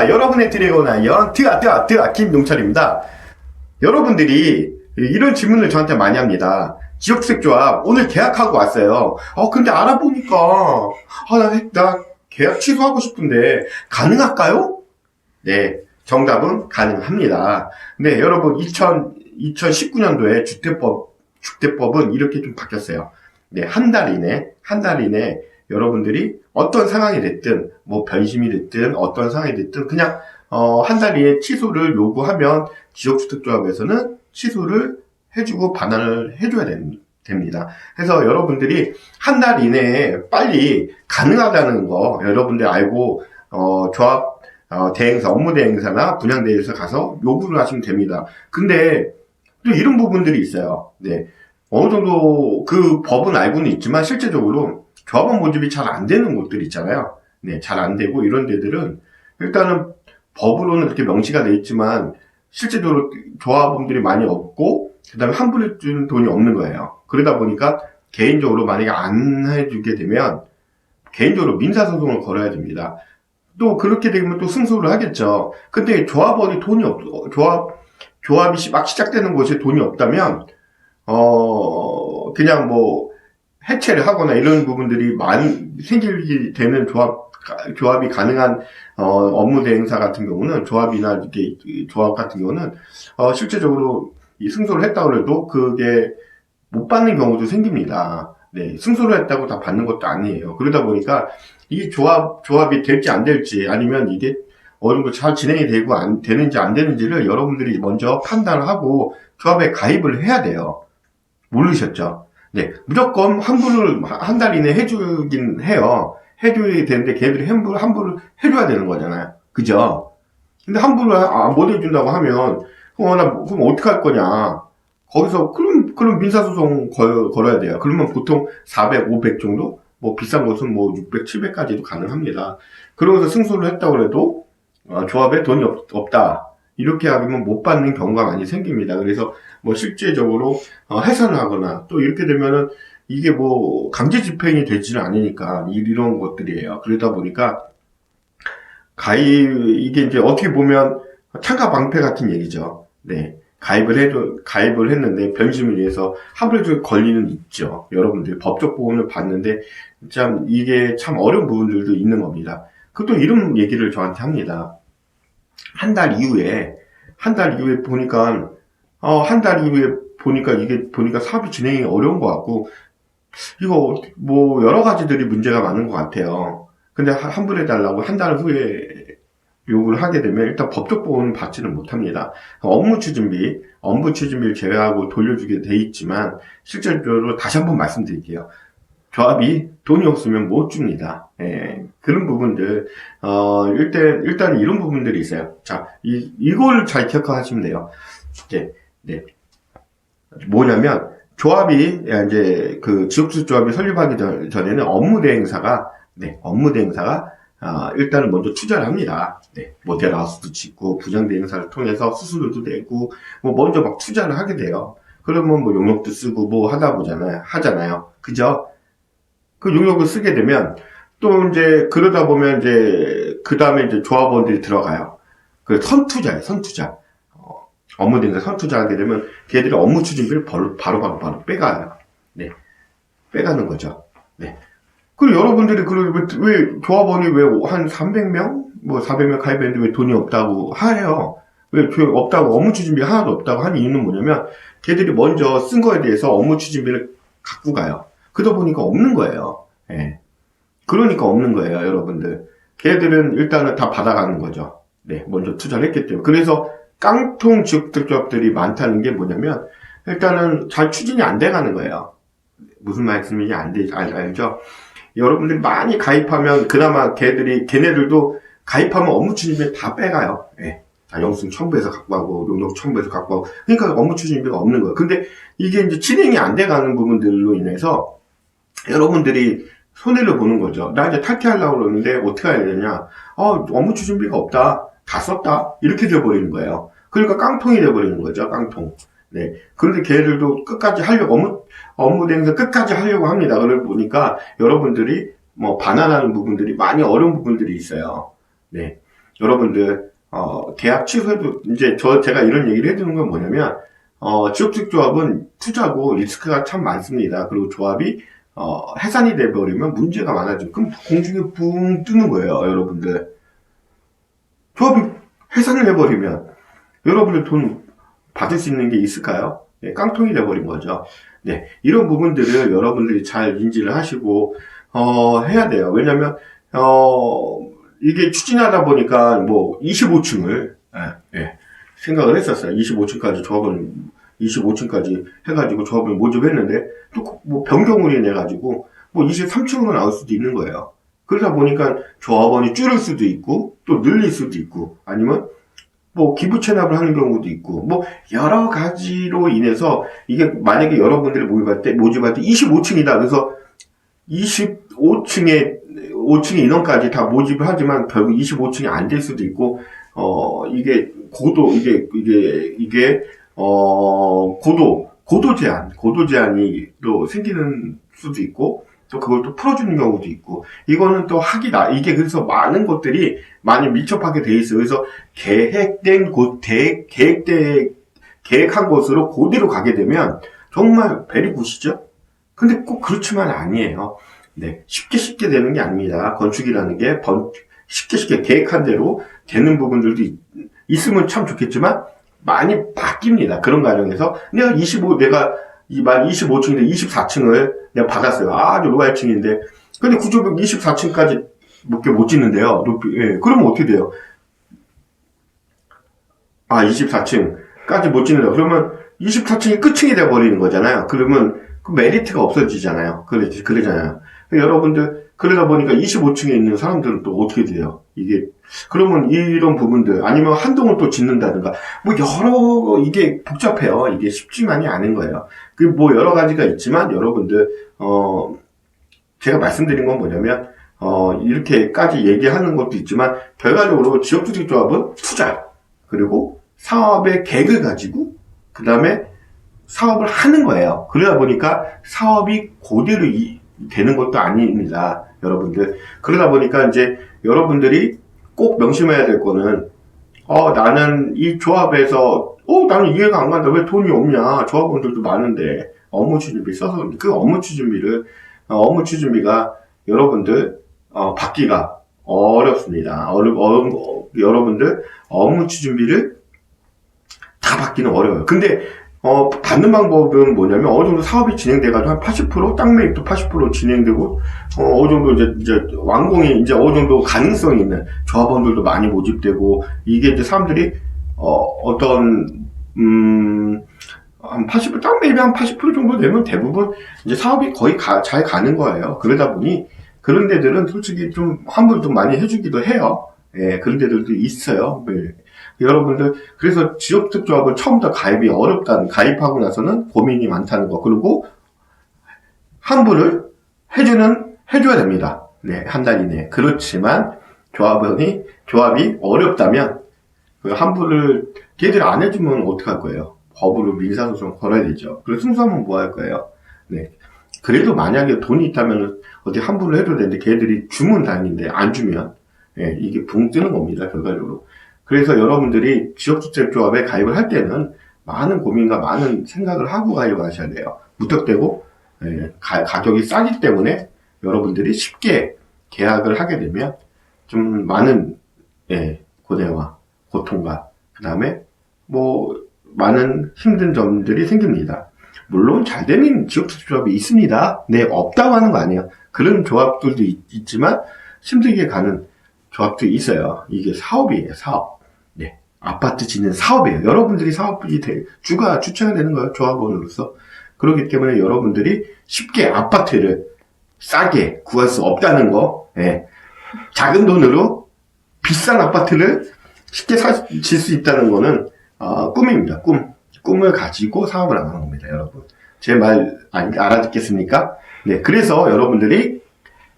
안녕하십니까. 여러분의 드래곤 아이언 드아 드아 드아 김용철입니다. 여러분들이 이런 질문을 저한테 많이 합니다. 지역색 조합 오늘 계약하고 왔어요. 어 근데 알아보니까 아나 나 계약 취소하고 싶은데 가능할까요? 네 정답은 가능합니다. 네 여러분 2000, 2019년도에 주택법 주택법은 이렇게 좀 바뀌었어요. 네 한 달 이내 한 달 이내 여러분들이 어떤 상황이 됐든 뭐 변심이 됐든 어떤 상황이 됐든 그냥 어, 한 달 이에 취소를 요구하면 지역주택조합에서는 취소를 해주고 반환을 해줘야 됩- 됩니다. 그래서 여러분들이 한 달 이내에 빨리 가능하다는 거 여러분들 알고 어, 조합 어, 대행사 업무 대행사나 분양 대행사 가서 요구를 하시면 됩니다. 근데 또 이런 부분들이 있어요. 네. 어느 정도 그 법은 알고는 있지만 실제적으로 조합원 모집이 잘 안 되는 곳들 있잖아요. 네, 잘 안 되고 이런 데들은 일단은 법으로는 그렇게 명시가 돼 있지만 실제적으로 조합원들이 많이 없고 그다음에 환불해 준 돈이 없는 거예요. 그러다 보니까 개인적으로 만약에 안 해주게 되면 개인적으로 민사소송을 걸어야 됩니다. 또 그렇게 되면 또 승소를 하겠죠. 근데 조합원이 돈이 없, 조합, 조합이 시- 막 시작되는 곳에 돈이 없다면, 어, 그냥 뭐, 해체를 하거나 이런 부분들이 많이 생기게 되는 조합, 조합이 가능한, 어, 업무 대행사 같은 경우는, 조합이나 이렇게, 이 조합 같은 경우는, 어, 실제적으로 이 승소를 했다고 해도 그게 못 받는 경우도 생깁니다. 네, 승소를 했다고 다 받는 것도 아니에요. 그러다 보니까 이 조합, 조합이 될지 안 될지 아니면 이게 어느 정도 잘 진행이 되고 안 되는지 안 되는지를 여러분들이 먼저 판단을 하고 조합에 가입을 해야 돼요. 모르셨죠? 네, 무조건 환불을 한 달 이내 해주긴 해요. 해줘야 되는데 걔들이 환불, 환불을 해줘야 되는 거잖아요. 그죠? 근데 환불을 아, 못 해준다고 하면, 어, 나, 그럼 어떡할 거냐. 거기서, 그럼, 그럼 민사소송 걸, 걸어야 돼요. 그러면 보통 400, 500 정도? 뭐 비싼 곳은 뭐 600, 700까지도 가능합니다. 그러면서 승소를 했다고 해도, 어, 조합에 돈이 없, 없다. 이렇게 하면 못 받는 경우가 많이 생깁니다. 그래서 뭐 실제적으로 어, 해산을 하거나 또 이렇게 되면은 이게 뭐 강제 집행이 되지는 않으니까 이- 이런 것들이에요. 그러다 보니까 가입 이게 이제 어떻게 보면 창가 방패 같은 얘기죠. 네. 가입을 해도 가입을 했는데 변심을 위해서 하루에도 걸리는 있죠. 여러분들 법적 보험을 받는데 참 이게 참 어려운 부분들도 있는 겁니다. 그또 이런 얘기를 저한테 합니다. 한 달 이후에 한 달 이후에 보니까 어, 한 달 이후에 보니까 이게 보니까 사업이 진행이 어려운 것 같고 이거 뭐 여러 가지들이 문제가 많은 것 같아요. 근데 한- 환불해 달라고 한 달 후에 요구를 하게 되면 일단 법적 보호는 받지는 못합니다. 업무 추진비, 업무 추진비를 제외하고 돌려주게 돼 있지만 실질적으로 다시 한번 말씀드릴게요. 조합이 돈이 없으면 못 줍니다. 예, 그런 부분들, 어, 일단, 일단 이런 부분들이 있어요. 자, 이, 이걸 잘 기억하시면 돼요. 이제, 네. 뭐냐면, 조합이, 이제, 그, 지역주 조합이 설립하기 전- 전에는 업무 대행사가, 네, 업무 대행사가, 아, 일단은 먼저 투자를 합니다. 네, 모델하우스도 짓고, 부장 대행사를 통해서 수수료도 내고, 뭐, 먼저 막 투자를 하게 돼요. 그러면 뭐, 용역도 쓰고, 뭐, 하다 보잖아요. 하잖아요. 그죠? 그 용역을 쓰게 되면, 또 이제, 그러다 보면 이제, 그 다음에 이제 조합원들이 들어가요. 그 선투자예요, 선투자. 어, 업무 대행사 선투자 하게 되면, 걔들이 업무 추진비를 바로, 바로, 바로, 바로 빼가요. 네. 빼가는 거죠. 네. 그리고 여러분들이, 그리고 왜, 왜 조합원이 왜 한 300명? 뭐 400명 가입했는데 왜 돈이 없다고 하해요? 왜 조- 없다고, 업무 추진비 하나도 없다고 하는 이유는 뭐냐면, 걔들이 먼저 쓴 거에 대해서 업무 추진비를 갖고 가요. 그러다 보니까 없는 거예요. 예. 그러니까 없는 거예요, 여러분들. 걔들은 일단은 다 받아가는 거죠. 네, 먼저 투자를 했기 때문에. 그래서 깡통 지역특조합들이 많다는 게 뭐냐면, 일단은 잘 추진이 안 돼가는 거예요. 무슨 말씀인지 안 돼, 알, 알죠? 여러분들이 많이 가입하면, 그나마 걔들이, 걔네들도 가입하면 업무 추진비 다 빼가요. 예. 다 영수증 첨부해서 갖고 가고, 용역 첨부해서 갖고 가고. 그러니까 업무 추진비가 없는 거예요. 근데 이게 이제 진행이 안 돼가는 부분들로 인해서, 여러분들이 손해를 보는 거죠. 나 이제 탈퇴하려고 그러는데 어떻게 해야 되냐. 어, 업무 추진비가 없다. 다 썼다. 이렇게 돼버리는 거예요. 그러니까 깡통이 돼버리는 거죠. 깡통. 네. 그런데 걔들도 끝까지 하려고, 업무, 업무 대행사 끝까지 하려고 합니다. 그러다 보니까 여러분들이 뭐 반환하는 부분들이 많이 어려운 부분들이 있어요. 네. 여러분들 어, 계약 취소해도 이제 저 제가 이런 얘기를 해주는 건 뭐냐면 어, 지역적 조합은 투자고 리스크가 참 많습니다. 그리고 조합이 어, 해산이 돼버리면 문제가 많아지고 그럼 공중에 붕 뜨는 거예요, 여러분들. 조합이 해산을 해버리면 여러분들 돈 받을 수 있는 게 있을까요? 네, 깡통이 돼버린 거죠. 네, 이런 부분들을 여러분들이 잘 인지를 하시고 어, 해야 돼요. 왜냐면 어, 이게 추진하다 보니까 뭐 25층을 생각을 했었어요. 25층까지 조합을 25층까지 해가지고 조합을 모집했는데 또 뭐 변경을 인해가지고 뭐 23층으로 나올 수도 있는 거예요. 그러다 보니까 조합원이 줄을 수도 있고 또 늘릴 수도 있고 아니면 뭐 기부 체납을 하는 경우도 있고 뭐 여러 가지로 인해서 이게 만약에 여러분들이 모집할 때 모집할 때 25층이다 그래서 25층에 5층의 인원까지 다 모집을 하지만 결국 25층이 안 될 수도 있고 어 이게 고도 이게 이게 이게 어 고도 고도 제한 고도 제한이 또 생기는 수도 있고 또 그걸 또 풀어주는 경우도 있고 이거는 또 하기다. 이게 그래서 많은 것들이 많이 밀접하게 돼 있어요. 그래서 계획된 곳 대, 계획대 계획한 곳으로 그대로 가게 되면 정말 베리 굿이죠? 근데 꼭 그렇지만 아니에요. 네 쉽게 쉽게 되는 게 아닙니다. 건축이라는 게 번, 쉽게 쉽게 계획한 대로 되는 부분들도 있, 있으면 참 좋겠지만 많이 바뀝니다. 그런 과정에서 내가 25 내가 이만 25층인데 24층을 내가 받았어요. 아주 로얄층인데 근데 구조벽 24층까지 몇개 못 짓는데요. 높이 예. 그러면 어떻게 돼요? 아 24층까지 못 짓는다. 그러면 24층이 끝층이 돼 버리는 거잖아요. 그러면 그 메리트가 없어지잖아요. 그래 그러잖아요. 여러분들 그러다 보니까 25층에 있는 사람들은 또 어떻게 돼요? 이게 그러면 이런 부분들 아니면 한 동을 또 짓는다든가 뭐 여러 이게 복잡해요. 이게 쉽지만이 않은 거예요. 그 뭐 여러 가지가 있지만 여러분들 어 제가 말씀드린 건 뭐냐면 어 이렇게까지 얘기하는 것도 있지만 결과적으로 지역주택조합은 투자 그리고 사업의 계획을 가지고 그 다음에 사업을 하는 거예요. 그러다 보니까 사업이 그대로 이, 되는 것도 아닙니다. 여러분들. 그러다 보니까 이제 여러분들이 꼭 명심해야 될 거는, 어, 나는 이 조합에서, 어, 나는 이해가 안 간다. 왜 돈이 없냐. 조합원들도 많은데, 업무 추진비 써서, 그 업무 추진비를, 어, 업무 추진비가 여러분들, 어, 받기가 어렵습니다. 어려, 어, 여러분들, 업무 추진비를 다 받기는 어려워요. 근데, 어, 받는 방법은 뭐냐면, 어느 정도 사업이 진행돼가지고 한 80%, 땅 매입도 80% 진행되고, 어, 어느 정도 이제, 이제, 완공이 이제 어느 정도 가능성이 있는 조합원들도 많이 모집되고, 이게 이제 사람들이, 어, 어떤, 음, 한 80%, 땅 매입이 한 80% 정도 되면 대부분 이제 사업이 거의 가, 잘 가는 거예요. 그러다 보니, 그런 데들은 솔직히 좀 환불 좀 많이 해주기도 해요. 예, 그런 데들도 있어요. 네. 여러분들 그래서 지역특 조합은 처음부터 가입이 어렵다는 가입하고 나서는 고민이 많다는 거 그리고 환불을 해주는 해줘야 됩니다. 네, 한 달 이내. 그렇지만 조합원이 조합이 어렵다면 그 환불을 걔들 안 해주면 어떡할 거예요? 법으로 민사소송 걸어야 되죠. 그래서 승소하면 뭐 할 거예요? 네. 그래도 만약에 돈이 있다면 어디 환불을 해도 되는데 걔들이 주문 다니는데 안 주면 예, 이게 붕 뜨는 겁니다. 결과적으로. 그래서 여러분들이 지역주택조합에 가입을 할 때는 많은 고민과 많은 생각을 하고 가입을 하셔야 돼요. 무턱대고 예, 가, 가격이 싸기 때문에 여러분들이 쉽게 계약을 하게 되면 좀 많은 예, 고뇌와 고통과 그 다음에 뭐 많은 힘든 점들이 생깁니다. 물론 잘 되는 지역주택조합이 있습니다. 네, 없다고 하는 거 아니에요. 그런 조합들도 있, 있지만 힘들게 가는 조합도 있어요. 이게 사업이에요, 사업. 네. 아파트 짓는 사업이에요. 여러분들이 사업이 돼, 주가 주체가 되는 거예요, 조합원으로서. 그렇기 때문에 여러분들이 쉽게 아파트를 싸게 구할 수 없다는 거, 예. 작은 돈으로 비싼 아파트를 쉽게 질 수 있다는 거는, 어, 꿈입니다, 꿈. 꿈을 가지고 사업을 하는 겁니다, 여러분. 제 말 알아듣겠습니까? 네. 그래서 여러분들이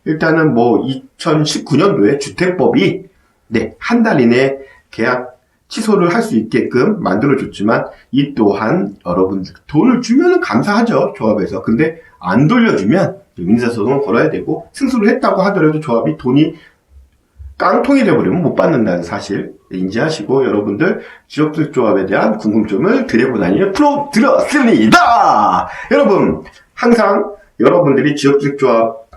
일단은 뭐 2019년도에 주택법이 네, 한 달 이내 계약 취소를 할 수 있게끔 만들어줬지만 이 또한 여러분들 돈을 주면은 감사하죠 조합에서 근데 안 돌려주면 민사소송을 걸어야 되고 승소를 했다고 하더라도 조합이 돈이 깡통이 돼버리면 못 받는다는 사실 인지하시고 여러분들 지역주택조합에 대한 궁금증을 드려보다니 풀어드렸습니다. 여러분 항상 여러분들이 지역주택조합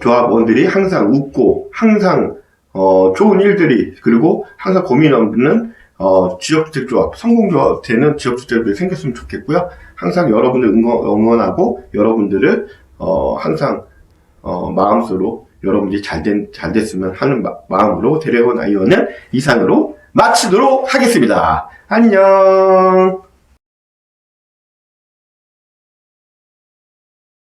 조합원들이 항상 웃고 항상 어, 좋은 일들이 그리고 항상 고민 없는 어, 지역주택조합 성공조합 되는 지역주택들이 생겼으면 좋겠고요. 항상 여러분들 응원, 응원 하고 여러분들을 어, 항상 어, 마음속으로 여러분들이 잘, 된, 잘 됐으면 하는 마, 마음으로 데려온 아이언은 이상으로 마치도록 하겠습니다. 안녕.